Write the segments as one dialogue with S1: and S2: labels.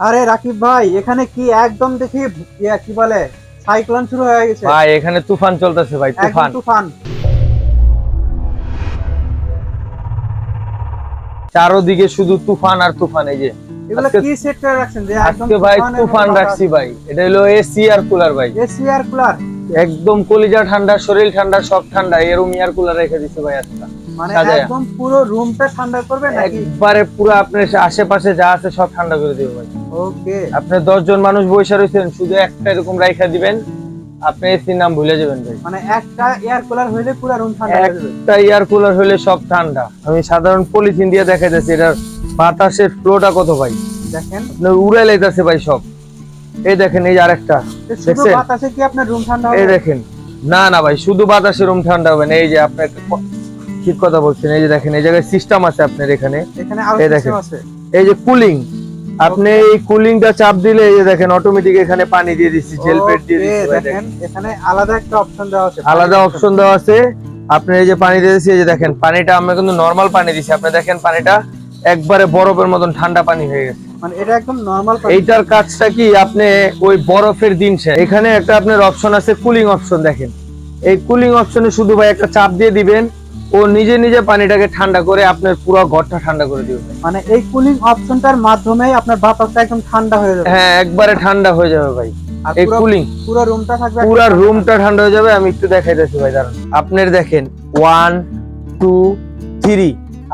S1: আরে রাকিব ভাই এখানে কি একদম দেখি কি বলে সাইক্লোন শুরু হয়ে গেছে।
S2: ভাই এখানে তুফান চলতেছে ভাই তুফান।
S1: তুফান।
S2: চারোদিকে শুধু তুফান আর তুফান এই যে।
S1: কি সেট করে রাখছেন যে একদম
S2: ভাই তুফান রাখছি ভাই এটা হলো এসি আর কুলার ভাই।
S1: এসি আর কুলার
S2: একদম কলিজা ঠান্ডা শরীর ঠান্ডা সব ঠান্ডা এরম ইয়ার কুলার রেখে দিছে ভাই আজকে।
S1: মানে একদম পুরো রুমটা ঠান্ডা করবে নাকি?
S2: একবারে পুরো আপনার আশেপাশে যা আছে সব ঠান্ডা করে দিবে ভাই।
S1: ওকে।
S2: আপনি দশ জন মানুষ বসে রয়েছেন শুধু একটা এরকম রাইখা দিবেন আপনি এসির নাম ভুলে যাবেন ভাই।
S1: মানে একটা এয়ার কুলার হইলে পুরো রুম ঠান্ডা হয়ে যাবে
S2: একটা এয়ার কুলার হলে সব ঠান্ডা। আমি সাধারণ পলিথিন দিয়ে দেখাইতেছি এটার বাতাসের ফ্লোটা কত ভাই?
S1: দেখেন।
S2: উড়ে লাইতেছে ভাই সব। এই দেখেন এই যে আরেকটা দেখছেন?
S1: বাতাসে কি আপনার রুম ঠান্ডা
S2: এই দেখেন। না না ভাই শুধু বাতাসে রুম ঠান্ডা হবে না এই যে আপনার ঠিক কথা বলছেন। এই যে দেখেন এই জায়গায় সিস্টেম আছে আপনার এখানে।
S1: এখানে
S2: এই দেখেন। এই যে কুলিং আপনি এই কুলিংটা চাপ দিলে এই যে দেখেন অটোমেটিক এখানে পানি দিয়ে দিচ্ছি জেল পেট দিয়ে দিচ্ছি
S1: দেখেন। এখানে আলাদা একটা অপশন দেওয়া আছে
S2: আলাদা অপশন দেওয়া আছে। আপনি এই যে পানি দিয়ে দিচ্ছি এই যে দেখেন পানিটা আমরা কিন্তু নর্মাল পানি দিচ্ছি আপনি দেখেন পানিটা একবারে বরফের মতন ঠান্ডা পানি হয়ে গেছে।
S1: মানে এটা একদম নরমাল
S2: এইটার কাজটা কি? আপনি ওই বরফের দিন। এখানে একটা আপনার অপশন আছে কুলিং অপশন দেখেন। এই কুলিং অপশনে শুধু ভাই একটা চাপ দিয়ে দিবেন। ও নিজে নিজে পানিটাকে ঠান্ডা করে আপনার পুরো ঘরটা ঠান্ডা করে দিবে।
S1: মানে এই কুলিং অপশনটার মাধ্যমে আপনার বাতাসটা একদম ঠান্ডা হয়ে যাবে।
S2: হ্যাঁ একবারে ঠান্ডা হয়ে যাবে ভাই। এই
S1: পুরো
S2: কুলিং
S1: পুরো রুমটা থাকবে
S2: পুরো রুমটা ঠান্ডা। হয়ে যাবে। আমি একটু দেখাই দেখাইতেছি ভাই দাঁড়ান। আপনার দেখেন ওয়ান টু থ্রি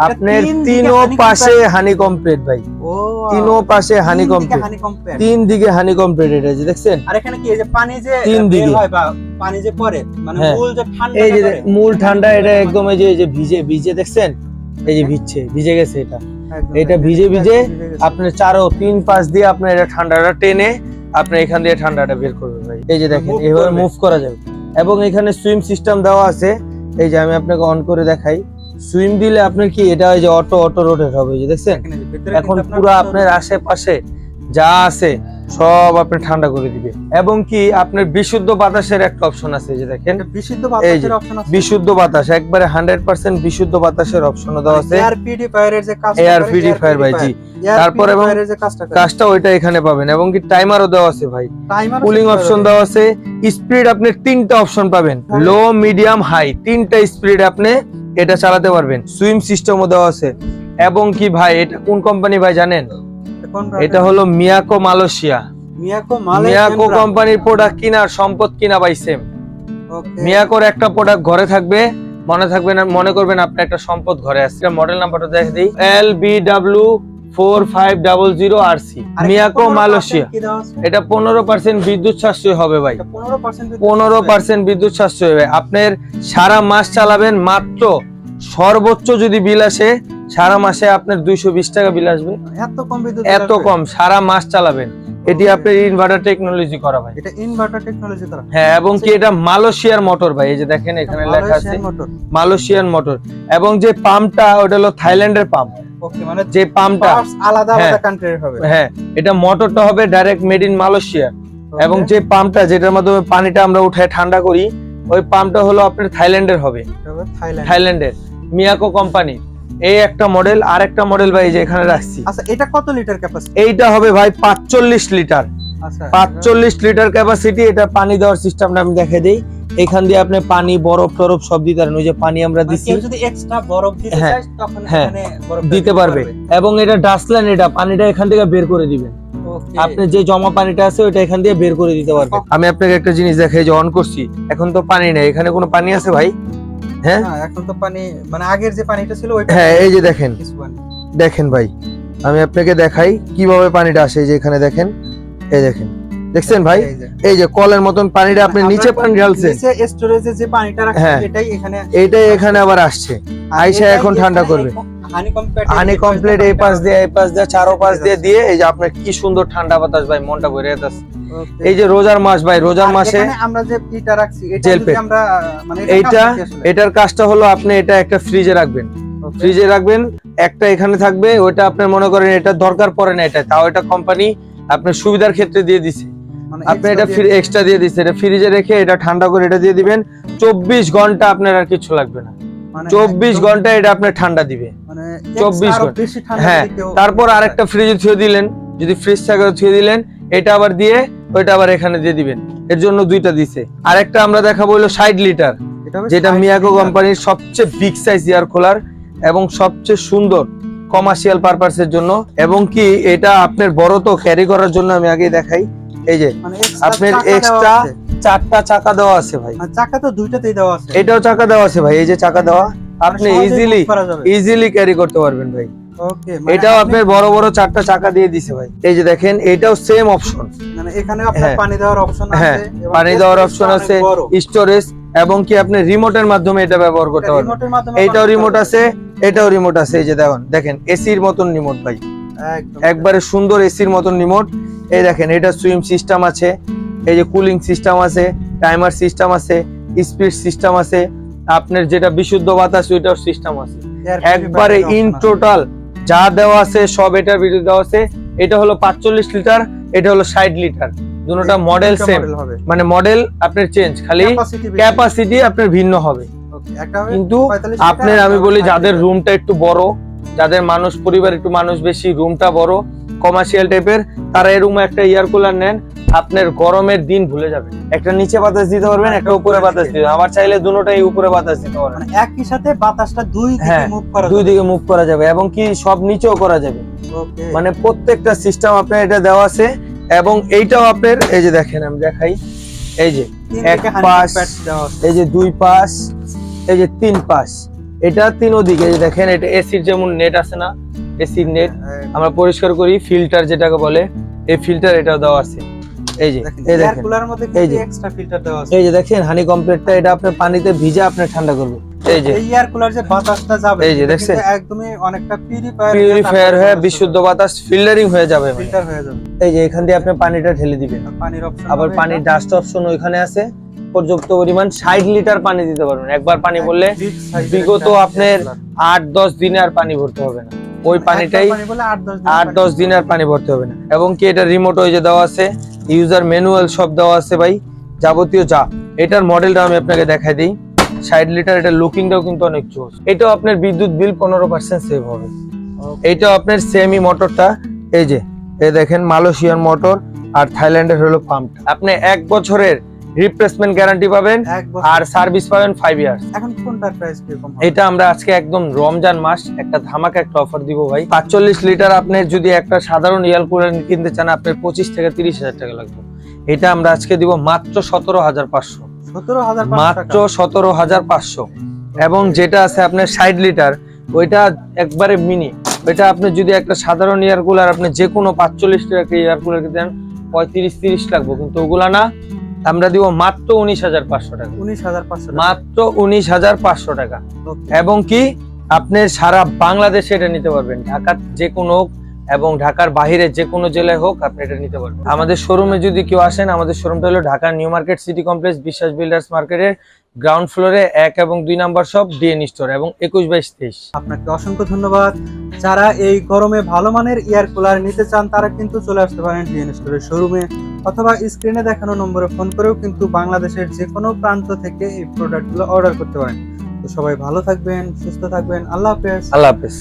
S2: আপনার
S1: তিন
S2: পাশে হানি কমপ্লিট ভাই।
S1: ও
S2: তিনও পাশে হানি
S1: তিন
S2: কমপ্লিট তিন দিকে হানি কমপ্লিট এটা যে দেখছেন?
S1: আর এখানে কি এই যে পানি যে
S2: তিন দিকে।
S1: হয় বা পানি যে পড়ে মানে
S2: হ্যাঁ।
S1: মূল যে ঠান্ডা
S2: এই যে মূল ঠান্ডা এটা একদম এই যে এই যে ভিজে ভিজে দেখছেন? এই যে ভিজছে ভিজে গেছে এটা। এটা ভিজে ভিজে আপনার চারো তিন পাশ দিয়ে আপনার এটা ঠান্ডাটা টেনে আপনি এখান দিয়ে ঠান্ডাটা বের করবে ভাই। এই যে দেখেন এইভাবে মুভ করা যাবে। এবং এখানে সুইম সিস্টেম দেওয়া আছে। এই যে আমি আপনাকে অন করে দেখাই। সুইম দিলে আপনার কি এটা ওই যে অটো অটো রোটেট হবে যে দেখছেন? এখন পুরো আপনার আশেপাশে যা আছে সব আপনি ঠান্ডা করে দিবে। এবং কি আপনার বিশুদ্ধ বাতাসের একটা অপশন আছে যে দেখেন
S1: বিশুদ্ধ বাতাসের অপশন আছে।
S2: বিশুদ্ধ বাতাস একবারে হান্ড্রেড পার্সেন্ট বিশুদ্ধ বাতাসের অপশন দেওয়া আছে।
S1: এয়ার পিউরিফায়ারের যে কাজটা
S2: এয়ার পিউরিফায়ার ভাই জি। তারপর এবং
S1: কাজটা
S2: ওইটা এখানে পাবেন এবং কি টাইমারও দেওয়া আছে ভাই। Cooling option. দেওয়া আছে। স্পিড আপনি তিনটা অপশন পাবেন। লো মিডিয়াম হাই তিনটা স্পিড আপনি এটা চালাতে পারবেন। সুইম সিস্টেমও দেওয়া আছে। এবং কি ভাই এটা কোন কোম্পানি ভাই জানেন? এটা হলো মিয়াকো মালয়েশিয়া।
S1: মিয়াকো
S2: মিয়াকো কোম্পানির প্রোডাক্ট কিনার সম্পদ কিনা ভাই সেম মিয়াকোর একটা প্রোডাক্ট ঘরে থাকবে মনে থাকবে না মনে করবেন আপনার একটা সম্পদ ঘরে আসছে মডেল নাম্বারটা দেখে দিই। L B W four five double zero R C Miyako Malaysia এটা পনেরো পার্সেন্ট বিদ্যুৎ সাশ্রয় হবে ভাই।
S1: পনেরো পার্সেন্ট
S2: বিদ্যুৎ সাশ্রয়। হবে আপনার সারা মাস চালাবেন মাত্র সর্বোচ্চ যদি বিল আসে সারা মাসে আপনার দুইশো বিশ টাকা বিল আসবে।
S1: এত কম
S2: এত কম সারা মাস চালাবেন। এটি আপনার ইনভার্টার টেকনোলজি করা ভাই।
S1: এটা ইনভার্টার টেকনোলজি করা।
S2: হ্যাঁ এবং কি এটা মালয়েশিয়ার মোটর ভাই? এই যে দেখেন এখানে লেখা আছে। মালয়েশিয়ান মোটর এবং যে পাম্পটা ওটা হলো থাইল্যান্ডের পাম্প
S1: ওকে মানে
S2: যে পাম্পটা।
S1: আলাদা
S2: হ্যাঁ।
S1: আলাদা কান্ট্রির হবে।
S2: হ্যাঁ এটা মোটরটা হবে ডাইরেক্ট মেড ইন মালয়েশিয়া এবং যে পাম্পটা যেটার মাধ্যমে পানিটা আমরা উঠায় ঠান্ডা করি ওই পাম্পটা হলো আপনার থাইল্যান্ডের হবে। থাইল্যান্ডের মিয়াকো কোম্পানি। এই একটা মডেল আর একটা মডেল ভাই যে এখানে রাখছি।
S1: আচ্ছা এটা কত লিটার ক্যাপাসিটি
S2: এইটা হবে ভাই পাঁচচল্লিশ লিটার
S1: আচ্ছা
S2: পাঁচচল্লিশ লিটার ক্যাপাসিটি এটা পানি দেওয়ার সিস্টেমটা আমি দেখে দিই। এখান দিয়ে আপনি পানি বরফ টরফ সব দিতে পারেন। ওই যে পানি আমরা
S1: মানে
S2: দিচ্ছি
S1: যদি এক্সট্রা বরফ দিতে
S2: হ্যাঁ,
S1: চায় তখন
S2: হ্যাঁ,
S1: এখানে বরফ
S2: দিতে পারবে। এবং এটা ডাস্টলাইন এটা পানিটা এখান থেকে বের করে দিবেন। আপনি যে জমা পানিটা আছে ওইটা এখান দিয়ে বের করে দিতে পারবেন। আমি আপনাকে একটা জিনিস দেখাই যে অন করছি এখন তো পানি নেই। এখানে কোনো পানি আছে ভাই? হ্যাঁ?
S1: এখন তো পানি মানে আগের যে পানিটা ছিল ওইটা
S2: হ্যাঁ এই যে দেখেন। দেখেন ভাই আমি আপনাকে দেখাই কীভাবে পানিটা আসে এই যে এখানে দেখেন। এই দেখেন। দেখছেন ভাই?
S1: এই যে।
S2: কলের মতন পানিটা আপনি নিচে পানি ঢালছেন।
S1: স্টোরেজে যে পানিটা রাখছেন
S2: হ্যাঁ।
S1: এটাই এখানে
S2: এইটাই এখানে আবার আসছে। আইসা এখন ঠান্ডা করবে।
S1: হানি কমপ্লিট
S2: এই পাশ দিয়ে এই পাশ দিয়ে চারো পাশ দিয়ে দিয়ে এই যে আপনার কি সুন্দর ঠান্ডা বাতাস ভাই মনটা ভরে যাচ্ছে। এই যে রোজার মাস ভাই রোজার মাসে
S1: আমরা যে ইটা রাখছি এটা আমরা মানে এটার
S2: এইটা? এটার কাজটা হলো আপনি এটা একটা ফ্রিজে রাখবেন। ফ্রিজে রাখবেন একটা এখানে থাকবে ওইটা আপনি মনে করেন এটা দরকার পড়ে না এটা তাও এটা কোম্পানি আপনার সুবিধার ক্ষেত্রে দিয়ে দিছে। আপনি
S1: extra
S2: এটা
S1: দিয়ে-
S2: এক্সট্রা দিয়ে দিচ্ছে এটা ফ্রিজে রেখে এটা ঠান্ডা করে এটা দিয়ে দিবেন। চব্বিশ ঘণ্টা আপনার আর কিছু লাগবে না।
S1: মানে
S2: চব্বিশ ঘণ্টা এটা আপনার ঠান্ডা দিবে।
S1: মানে
S2: 24
S1: আরও ঘণ্টা।
S2: হ্যাঁ, তারপর আরেকটা ফ্রিজে থুয়ে দিলেন। যদি ফ্রিজ থাকে থুয়ে দিলেন। এটা আবার দিয়ে ওইটা আবার এখানে দিয়ে দিবেন। এর জন্য দুইটা দিছে। আরেকটা আমরা দেখাবো হলো ষাট লিটার যেটা মিয়াকো কোম্পানির সবচেয়ে বিগ সাইজ এয়ার কুলার এবং সবচেয়ে সুন্দর। কমার্শিয়াল পারপাসের জন্য এবং কি এটা আপনার বড় তো ক্যারি করার জন্য আমি আগে দেখাই। এই যে
S1: মানে
S2: আপনার এক্সট্রা চারটা চাকা দেওয়া আছে ভাই।
S1: চাকা তো দুইটাতেই দেওয়া আছে।
S2: এটাও চাকা দেওয়া আছে ভাই এই যে চাকা দেওয়া আপনি
S1: মানে
S2: ইজিলি
S1: করা যাবে।
S2: ইজিলি ক্যারি করতে পারবেন ভাই।
S1: ওকে
S2: এটাও আপনার বড় বড় চারটা চাকা দিয়ে দিছে ভাই। এই যে দেখেন এটাও সেম অপশন
S1: মানে এখানে আপনার
S2: হ্যাঁ।
S1: পানি দেওয়ার অপশন আছে
S2: হ্যাঁ
S1: এবং
S2: পানি দেওয়ার অপশন আছে স্টোরেজ এবং কি আপনি রিমোটের মাধ্যমে এটা ব্যবহার করতে পারবেন। এইটাও রিমোট আছে এটাও রিমোট আছে এই যে দেখুন দেখেন এসির মতন রিমোট ভাই।
S1: একদম।
S2: একবারে সুন্দর এসির মতন রিমোট এই দেখেন এটা সুইম সিস্টেম আছে এই যে কুলিং সিস্টেম আছে টাইমার সিস্টেম আছে স্পিড সিস্টেম আছে আপনার যেটা বিশুদ্ধ বাতাস ওইটার সিস্টেম আছে। একবারে ইন টোটাল যা দেওয়া আছে সব এটার ভিতরে দেওয়া আছে এটা হলো পাঁচচল্লিশ লিটার এটা হলো ষাট লিটার দুটোটা মডেল সেম
S1: হবে।
S2: মানে মডেল আপনার চেঞ্জ খালি ক্যাপাসিটি আপনার ভিন্ন হবে। কিন্তু
S1: 45
S2: আপনার আমি বলি যাদের রুমটা একটু বড় যাদের মানুষ পরিবার একটু মানুষ বেশি রুমটা বড় কমার্শিয়াল টাইপের তারা এই রুমে একটা এয়ার কুলার নেন আপনার গরমের দিন ভুলে যাবেন একটা নিচে বাতাস দিতে পারবেন একটা উপরে বাতাস দিতে। আবার চাইলে দুটোটাই উপরে বাতাস দিতে পারবেন।
S1: মানে একই সাথে বাতাসটা দুই দিকে
S2: হ্যাঁ,
S1: মুভ করা
S2: দুই দিকে মুভ করা যাবে এবং কি সব নিচেও করা যাবে। মানে প্রত্যেকটা সিস্টেম আপনার এটা দেওয়া আছে। এবং এইটাও আপনার এই যে দেখেন আমি দেখাই এই যে এক পাশ,
S1: 100 pads দেওয়া আছে।
S2: এই যে দুই পাশ এই যে তিন পাশ এটা তিন ওদিকে এই যে দেখেন এটা এসির যেমন নেট আছে না এসির নেট আমরা পরিষ্কার করি ফিল্টার যেটাকে বলে এই ফিল্টার এটাও দেওয়া আছে এই যে এই দেখেন এই যে।
S1: filter দেওয়া আছে।
S2: এই যে দেখেন হানি কমপ্লিটটা এটা আপনার পানিতে ভিজে আপনার ঠান্ডা করবে এই যে।
S1: air cooler যে বাতাসটা যাবে,
S2: এই যে দেখছেন?
S1: একদমই অনেকটা purifier
S2: পিউরিফায়ার হয়ে বিশুদ্ধ বাতাস ফিল্টারিং হয়ে যাবে মানে।
S1: filter হয়ে যাবে।
S2: এই যে এখান দিয়ে আপনি পানিটা ঢেলে দিবেন।
S1: পানির option
S2: আবার পানির ডাস্ট অপশন ওইখানে আছে। পর্যাপ্ত পরিমাণ ষাট লিটার পানি দিতে পারবেন। একবার পানি বললে বিগত আপনার। আট দশ দিনে আর পানি ভরতে হবে না। ওই পানিটাই
S1: আট দশ দিন
S2: দশ দিন আর পানি ভরতে হবে না। এবং কি এটা রিমোট ওই যে দেওয়া আছে? ইউজার ম্যানুয়াল সব দেওয়া আছে ভাই। যাবতীয় যা। এটার মডেলটা আমি আপনাকে দেখাই দিই। ষাট লিটার এটা লুকিংটাও কিন্তু অনেক জোস এটাও আপনার বিদ্যুৎ বিল পনেরো পার্সেন্ট সেভ হবে. এইটাও আপনার সেমি মোটরটা এই যে এই দেখেন মালয়েশিয়ান মোটর আর থাইল্যান্ডের হলো পাম্প আপনি এক বছরের রিপ্লেসমেন্ট গ্যারান্টি পাবেন আর সার্ভিস পাবেন ফাইভ ইয়ার্স
S1: এখন কোনটার প্রাইস কীরকম
S2: এটা আমরা আজকে একদম রমজান মাস একটা ধামাকা একটা অফার দিব ভাই। পাঁচচল্লিশ লিটার আপনার যদি একটা সাধারণ ইয়াল কুলার কিনতে চান আপনার পঁচিশ থেকে তিরিশ হাজার টাকা লাগবে। এটা আমরা আজকে দিব মাত্র সতেরো হাজার পাঁচশো।
S1: 17,500
S2: মাত্র সতেরো হাজার পাঁচশো। এবং যেটা আছে আপনার ষাট লিটার ওইটা একবারে মিনি ওইটা আপনি যদি একটা সাধারণ ইয়ার কুলার আপনি যে কোনো পাঁচচল্লিশ টাকা ইয়ার কুলার কিনতে চান পঁয়ত্রিশ তিরিশ লাগবে। কিন্তু ওগুলা না আমরা দিব মাত্র উনিশ হাজার পাঁচশো টাকা।
S1: 19,500 টাকা।
S2: মাত্র উনিশ হাজার পাঁচশো টাকা। এবং কি আপনি সারা বাংলাদেশে এটা নিতে পারবেন। ঢাকার যে কোনো এবং ঢাকার বাইরে যে কোনো জেলায় হোক আপনি এটা নিতে পারবেন। আমাদের শোরুমে যদি কেউ আসেন আমাদের শোরুমটা হলো ঢাকার New Market City Complex Biswas Builders মার্কেটের গ্রাউন্ড ফ্লোরে এক এবং দুই নাম্বার সব ডিএন স্টোর এবং একুশ বাইশ তেইশ।
S1: আপনাকে অসংখ্য ধন্যবাদ। যারা এই গরমে ভালো মানের এয়ার কুলার নিতে চান তারা কিন্তু চলে আসতে পারেন ডিএন স্টোরের শোরুমে অথবা স্ক্রিনে দেখানো নম্বরে ফোন করেও কিন্তু বাংলাদেশের যে কোনো প্রান্ত থেকে এই প্রোডাক্টগুলো অর্ডার করতে পারেন। তো সবাই ভালো থাকবেন সুস্থ থাকবেন। আল্লাহ হাফেজ।
S2: আল্লাহ হাফেজ।